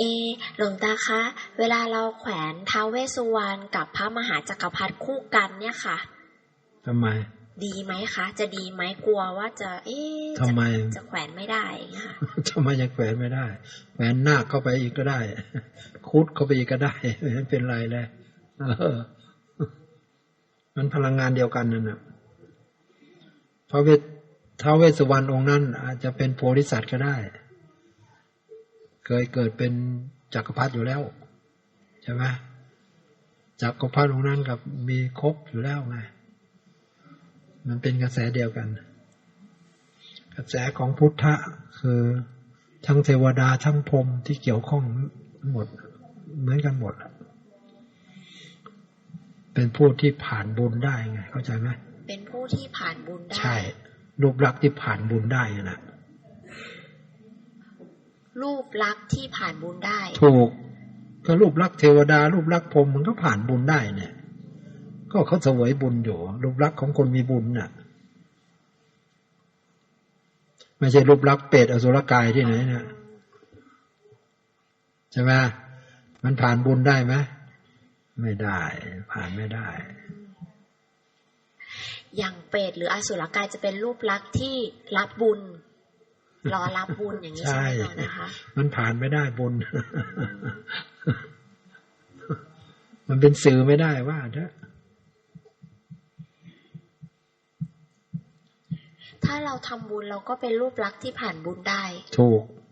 เอะหลวงตาคะ เวลาเราแขวนท้าวเวสสุวรรณกับพระมหาจักรพรรดิคู่กันเนี่ยค่ะทำไม ดีไหมคะ จะดีไหมกลัวว่าจะ เอ๊ะทำไมจะจะแขวนไม่ได้อย่างเงี้ยค่ะทำไมยังแขวนไม่ได้แขวนหน้าคเข้าไปอีกก็ได้ คุดเข้าไปอีกก็ได้ไม่เป็นไรเลยเออมันพลังงานเดียวกันนั่นนะพระเวทท้าวเวสสุวรรณองค์นั้น อาจจะเป็นโพธิสัตว์ก็ได้ เคยเกิดเป็นจักรพรรดิอยู่แล้ว ใช่ไหมจักรพรรดิองค์นั้นกับมีครบอยู่แล้วไงมันเป็นกระแสเดียวกัน กระแสของพุทธะคือทั้งเทวดาทั้งพรหมที่เกี่ยวข้องหมด เหมือนกันหมด เป็นผู้ที่ผ่านบุญได้ไง เข้าใจไหมเป็นผู้ที่ผ่านบุญได้ ใช่รูปลักษณ์ที่ผ่านบุญได้นะ รูปลักษณ์ที่ผ่านบุญได้ ถูกก็รูปลักษณ์เทวดา รูปลักษณ์พรหมมันก็ผ่านบุญได้เนี่ย ก็เขาเสวยบุญอยู่ รูปลักษณ์ของคนมีบุญน่ะ ไม่ใช่รูปลักษณ์เปรตอสุรกายที่ไหนเนี่ยใช่ไหมมันผ่านบุญได้ไหมไม่ได้ ผ่านไม่ได้ อย่างเปรตหรืออสุรกายจะเป็นรูปลักษณ์ที่รับบุญ รอรับบุญอย่างนี้ใช่ไหมใช่คะนะคะมันผ่านไม่ได้บุญ มันเป็นสื่อไม่ได้ว่าเถอะถ้าเราทำบุญเราก็เป็นรูปลักษณ์ที่ผ่านบุญได้ ถูก